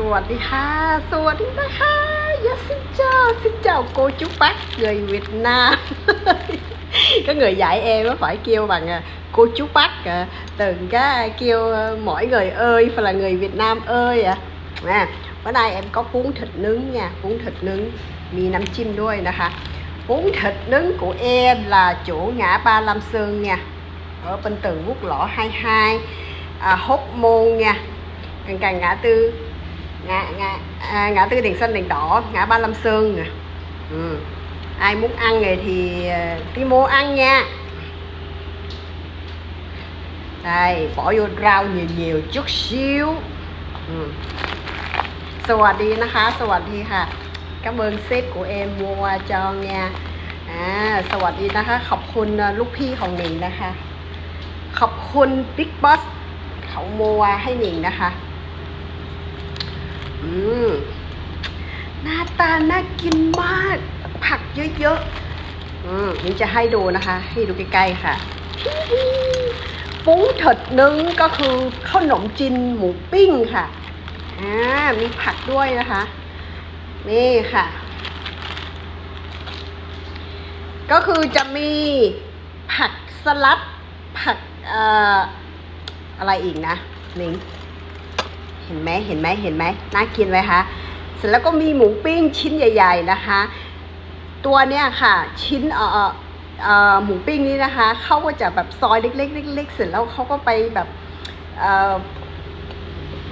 สวัสดีค่ะ สวัสดีนะคะยา xin chào xin chào cô chú bác người Việt Nam. Có người dạy em phải kêu bằng à, cô chú bác à, từng cái kêu à, mỗi người ơi phải là người Việt Nam ơi à. Nè bữa nay em có cuốn thịt nướng nha cuốn thịt nướng mì nắm chim Cuốn thịt nướng của em là chỗ ngã ba Lam Sơn nha ở bên tường quốc lộ 22 à, hốc môn nha. Cần càng ngã tư ngã ngã à, ngã tư đèn xanh đèn đỏ ngã ba Lâm Sơn nè ừ. ai muốn ăn này thì à, đi mua ăn nha đây bỏ vô rau nhiều nhiều chút xíu ừ. สวัสดีนะคะ สวัสดีค่ะ cảm ơn sếp của em mua cho nha อ่าสวัสดีนะคะ ขอบคุณลูกพี่ของหนิงนะคะ ขอบคุณ Big Boss เขามัวให้หนิงนะคะ อืมหน้าตาน่ากินมาก ผักเยอะๆอืมนิงจะให้ดูนะคะ ให้ดูใกล้ๆค่ะ ปุ้งเถิดนึงก็คือข้าวหนมจีนหมูปิ้งค่ะ อ่า มีผักด้วยนะคะ นี่ค่ะ ก็คือจะมีผักสลัด ผักเอ่ออะไรอีกนะหนิง เห็นไหมเห็นไหมเห็นไหมน่ากินไหมคะเสร็จแล้วก็มีหมูปิ้งชิ้นใหญ่ ๆ นะคะ ตัวเนี้ยค่ะ ชิ้นเอ่อเอ่อหมูปิ้งนี้นะคะเขาก็จะแบบซอยเล็กๆเล็กๆเสร็จแล้วเขาก็ไปแบบเอ่อ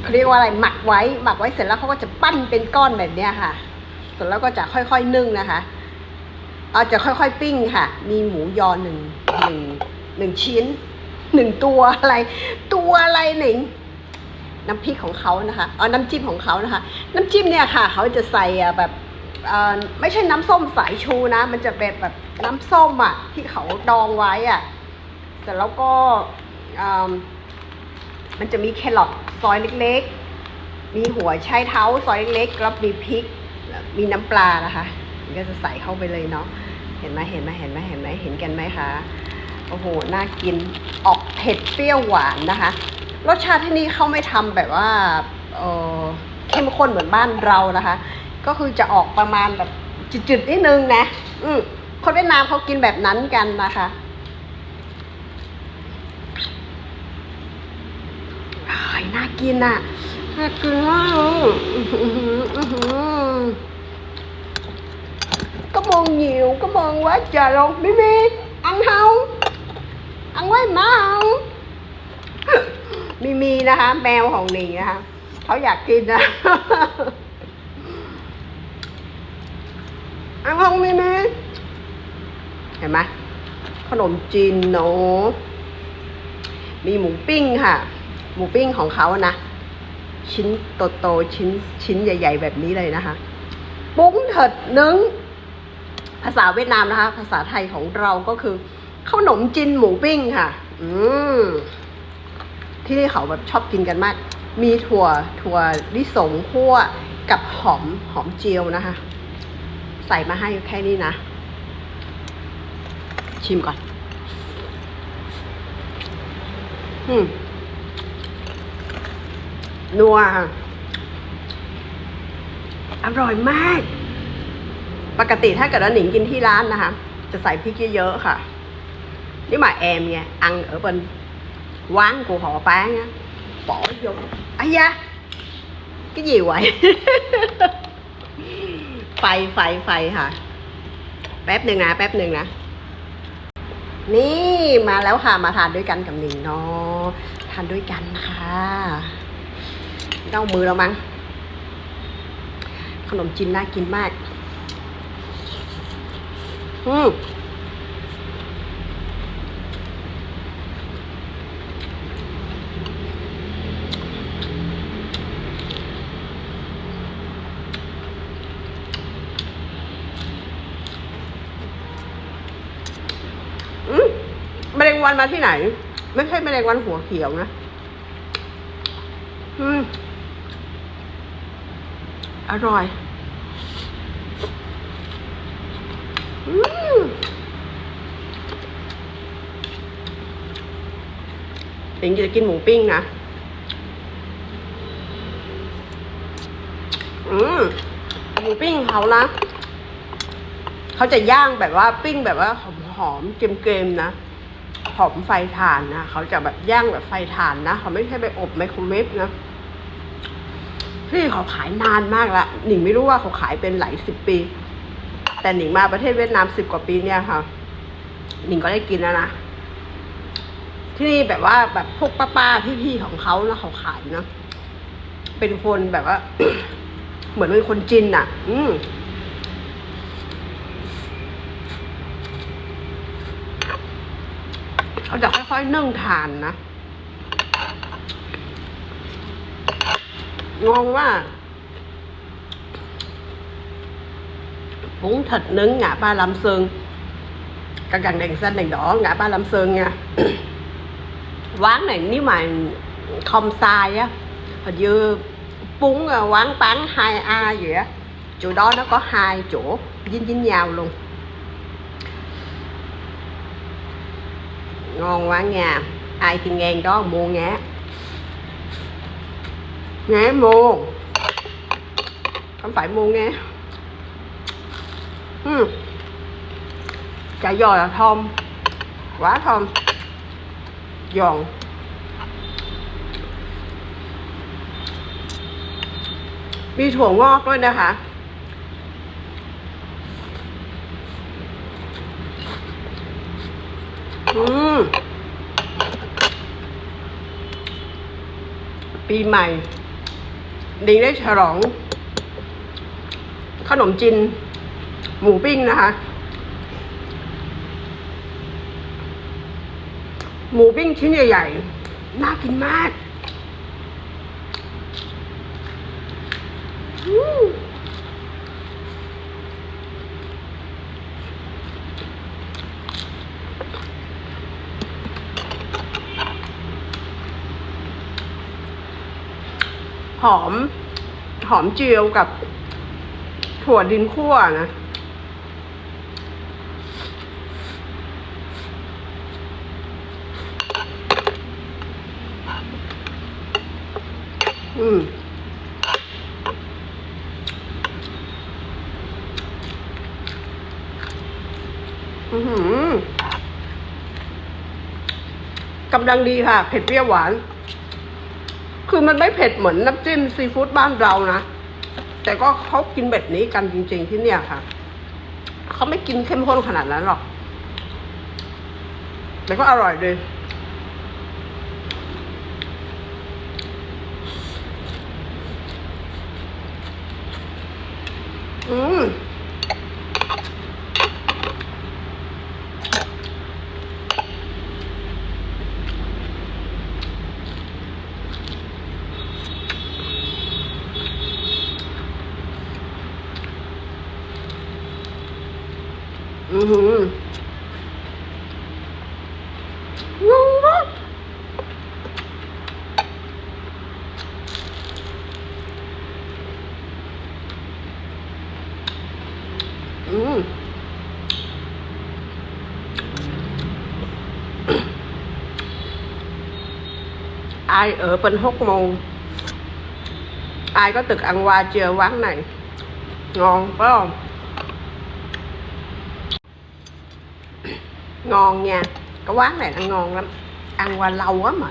เขาเรียกว่าอะไรหมักไว้หมักไว้เสร็จแล้วเขาก็จะปั้นเป็นก้อนแบบเนี้ยค่ะเสร็จแล้วก็จะค่อยๆนึ่งนะคะอาจะค่อยๆปิ้งค่ะ มีหมูยอหนึ่งหนึ่งหนึ่งชิ้นหนึ่งตัวอะไร ตัวอะไรหนิง น้ำพริกของเขานะคะเอาน้ำจิ้มของเขานะคะ น้ำจิ้มเนี่ยค่ะเขาจะใส่แบบไม่ใช่น้ำส้มสายชูนะ มันจะเป็นแบบน้ำส้มอะที่เขาดองไว้อะเสร็จแล้วก็มันจะมีแครอทซอยเล็กๆ มีหัวไชเท้าซอยเล็กๆแล้วมีพริก มีน้ำปลานะคะมันก็จะใส่เข้าไปเลยเนาะเห็นไหมเห็นไหมเห็นไหมเห็นไหมเห็นกันไหมคะโอ้โหน่ากินออกเผ็ดเปรี้ยวหวานนะคะ รสชาติที่นี่เขาไม่ทำแบบว่าเออเข้มข้นเหมือนบ้านเรานะคะ ก็คือจะออกประมาณแบบจืดๆนิดนึงนะ อืมคนเวียดนามเขากินแบบนั้นกันนะคะน่ากินอะน่ากินมากเลยอื้อหืออื้อหือ Cảm ơn nhiều, cảm ơn quá trời luôn Mimi, ăn không? Ăn với má không? มี มีนะคะ แมวของหนีนะคะเขาอยากกินนะอันของมีมีเห็นไหมขนมจีนเนาะมีหมูปิ้งค่ะ หมูปิ้งของเขานะ ชิ้นโตๆชิ้นชิ้นใหญ่ ๆ แบบนี้เลยนะคะ ปุ้งเถิดนึ่งภาษาเวียดนามนะคะ ภาษาไทยของเราก็คือขนมจีนหมูปิ้งค่ะ อืม ที่นี่เขาแบบชอบกินกันมาก มีถั่วถั่วลิสงคั่วกับหอมหอมเจียวนะคะ ใส่มาให้แค่นี้นะ ชิมก่อน อืมนัวอร่อยมาก ปกติถ้าเกิดว่าหนิงกินที่ร้านนะคะ จะใส่พริกเยอะๆค่ะ นี่ mà em nha ăn ở bên quán của họ bán á bỏ vô ấy da cái gì vậy ไฟไฟไฟค่ะแป๊บหนึ่งนะแป๊บหนึ่งนะ นี่มาแล้วค่ะมาทานด้วยกันกับหนิงเนาะทานด้วยกันค่ะเต้ามือแล้วมั้งขนมจีนน่ากินมาก อืม อืมแมลง วันมาที่ไหน ไม่ใช่แมลงวันหัวเขียวนะ อืม อร่อย อืมเองจะกินหมูปิ้งนะ อืมหมูปิ้งเขานะ เขาจะย่างแบบว่าปิ้งแบบว่าหอมๆเกรมๆนะ หอมไฟถ่านนะเขาจะแบบย่างแบบไฟถ่านนะเขาไม่ใช่ไปอบไมโครเวฟนะที่เขาขายนานมากละหนิงไม่รู้ว่าเขาขายเป็นหลายสิบปี แต่หนิงมาประเทศเวียดนามสิบกว่าปีเนี่ยค่ะ หนิงก็ได้กินแล้วนะที่นี่แบบว่าแบบพวกป้าๆพี่ๆของเขานะเขาขายนะเป็นคนแบบว่า เหมือนเป็นคนจีนอะ อืม เขาจะค่อยๆนึ่งทานนะ งงว่า bún thịt nướng ngã ba Lam Sơn càng càng đèn xanh đèn đỏ ngã ba Lam Sơn nha quán này nếu mà không sai á hình như bún à, quán bán 2A gì á chỗ đó nó có hai chỗ dính dính nhau luôn ngon quá nha ai thì ngang đó mua nhé nhé mua không phải mua nghe ừ. chả giò là thơm quá thơm giònมีถั่วงอกด้วยนะคะ อืมปีใหม่ ดิงได้ฉลอง ขนมจีนหมูปิ้งนะคะ หมูปิ้งชิ้นใหญ่ๆ น่ากินมากอื หอม หอมเจียวกับถั่วดินคั่วนะอืมอือหือกำลังดีค่ะ เผ็ดเปรี้ยวหวาน คือมันไม่เผ็ดเหมือนน้ำจิ้มซีฟู้ดบ้านเรานะ แต่ก็เขากินแบบนี้กันจริง ๆที่เนี่ยค่ะ เขาไม่กินเข้มข้นขนาดนั้นหรอก แต่ก็อร่อยเลยอืม อือหืองงมากอืม ai ở bên Hóc Môn ai có từng ăn qua chưa quán này ngon phải không ngon nha. Cái quán này nó ngon lắm. Ăn qua lâu quá mà.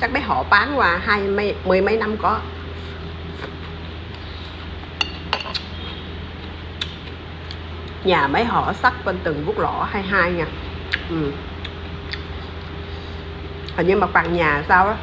Chắc mấy họ bán qua hai mấy, mười mấy năm có. Nhà mấy họ sắt bên từng quốc lõ hai hai nha. Ừ. hình như mặt bằng nhà sao đó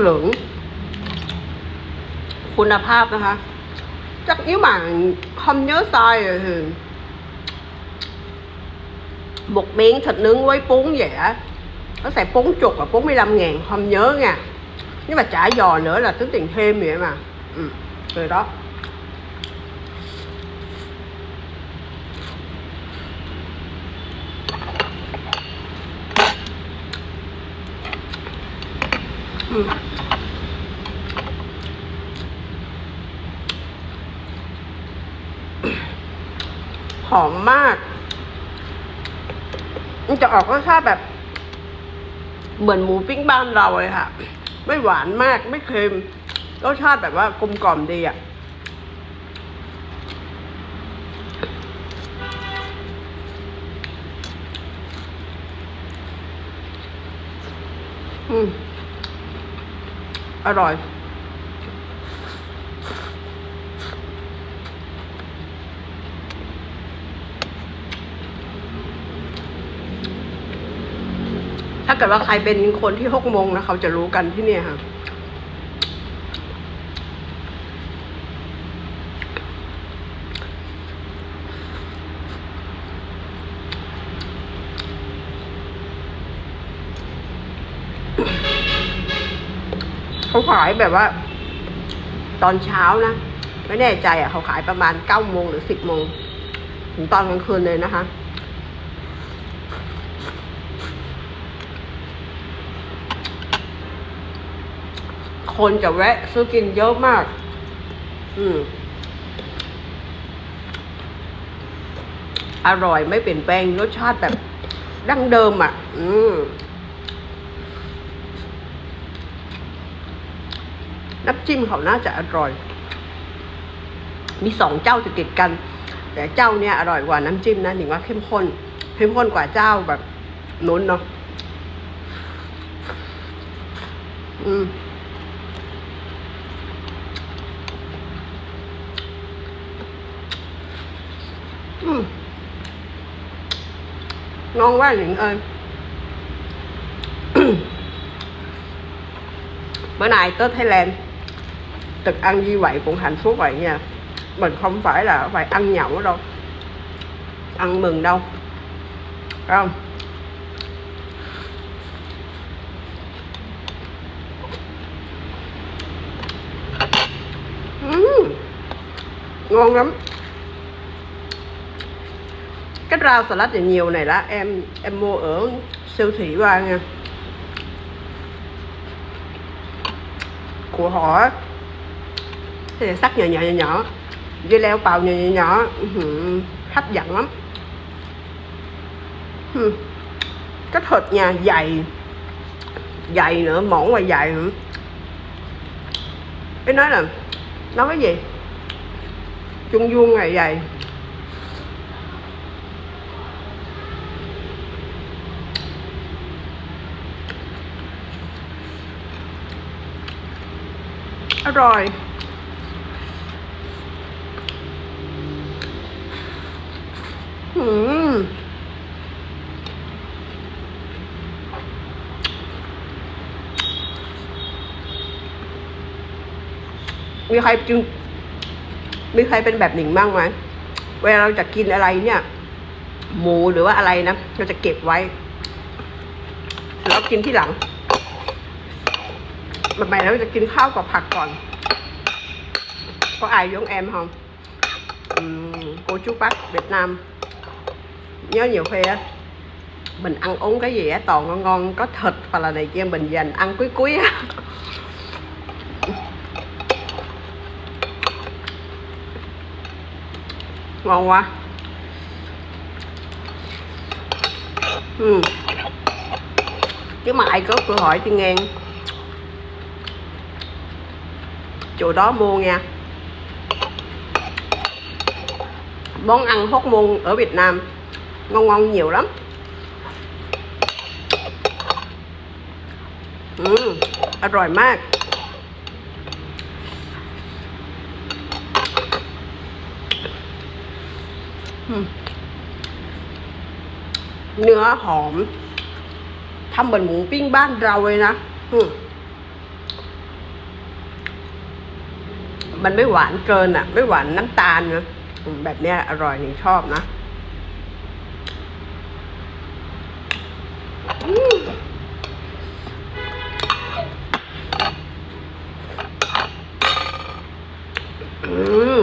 lượng คุณภาพนะคะ chắc nếu mà không nhớ sai rồi thì một miếng thịt nướng với bún vậy á nó sẽ 40 và 45 ngàn không nhớ nha nhưng mà chả giò nữa là tính tiền thêm vậy mà ừ, rồi đó หอมมาก มันจะออกรสชาติแบบ เหมือนหมูปิ้งบ้านเราเลยค่ะ ไม่หวานมาก ไม่เค็ม รสชาติแบบว่ากลมกล่อมดีอะ อร่อยถ้าเกิดว่าใครเป็นคนที่หกโมงนะเขาจะรู้กันที่เนี่ยค่ะ เขาขายแบบว่า ตอนเช้านะไม่แน่ใจอะเขาขายประมาณเก้าโมงหรือสิบโมงถึงตอนกลางคืนเลยนะคะ คนจะแวะซื้อกินเยอะมาก อืม อร่อยไม่เปลี่ยนแปลงรสชาติแบบดั้งเดิมอะ อืม น้ำจิ้มเขาน่าจะอร่อย มีสองเจ้าติดๆกัน แต่เจ้าเนี้ยอร่อยกว่าน้ำจิ้มนะหนิงว่าเข้มข้นเข้มข้นกว่าเจ้าแบบนู้นเนาะอืมอืม ngon quá Nguyễn ơi bữa nay tới Thái Lan thực ăn như vậy cũng hạnh phúc vậy nha. Mình không phải là phải ăn nhậu đâu. Ăn mừng đâu. Phải không? Uhm, ngon lắm. Cái rau salad thì nhiều này đó em em mua ở siêu thị qua nha. Của họ á, sắc nhỏ nhỏ nhỏ nhỏ. Dưa leo bào nhỏ nhỏ nhỏ. Ừ, hấp dẫn lắm. Ừ, cái thịt nhà dày. Dày nữa, mỏng và dày nữa. Cái nói là, nói cái gì? Chung vuông này dày. Rồi. มีใครจึง มีใครเป็นแบบหนิงบ้างไหมเวลาเราจะกินอะไรเนี่ย หมูหรือว่าอะไรนะเราจะเก็บไว้ แล้วกินที่หลังแบบไหนเราจะกินข้าวกับผักก่อน có ai giống em không Ừm, cô chú bác Việt Nam nhớ nhiều khi á, mình ăn uống cái gì á, toàn ngon ngon, có thịt hoặc là này kia, mình dành ăn cuối cuối á. Ngon quá. Ừ. chứ mà ai có cơ hội thì ngang. Chỗ đó mua nha. Món ăn hóc môn ở Việt Nam. Ngon ngon nhiều lắm ừ, อร่อยมากเนื้อหอมทำเหมือนหมูปิ้งบ้านเราเลยนะมันไม่หวานเกินอะ ไม่หวานน้ำตาลนะแบบเนี้ยอร่อยหนิงชอบนะอืมอืม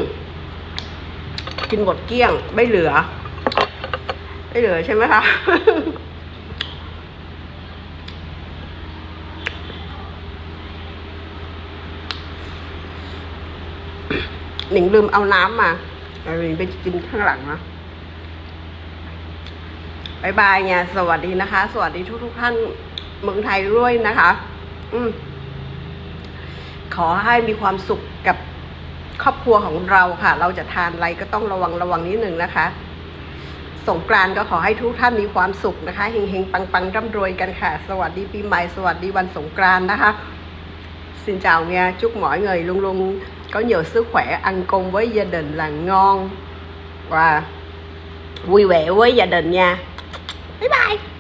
กินหมดเกลี้ยง ไม่เหลือ ไม่เหลือใช่ไหมคะหนิงลืมเอาน้ำมาเอาหนิงไปกินข้างหลังนะบายบายเนี่ย สวัสดีนะคะ สวัสดีทุกทุกท่านเมืองไทยด้วยนะคะ อืมขอให้มีความสุขกับ ครอบครัวของเราค่ะ เราจะทานอะไรก็ต้องระวังระวังนิดนึงนะคะสงกรานก็ขอให้ทุกท่านมีความสุขนะคะเฮงๆปังๆร่ำรวยกันค่ะ สวัสดีปีใหม่สวัสดีวันสงกรานนะคะ Xin chào nha, chúc mọi người luôn luôn có nhiều sức khỏe, ăn cùng với gia đình là ngon và vui vẻ với gia đình nha. Bye bye.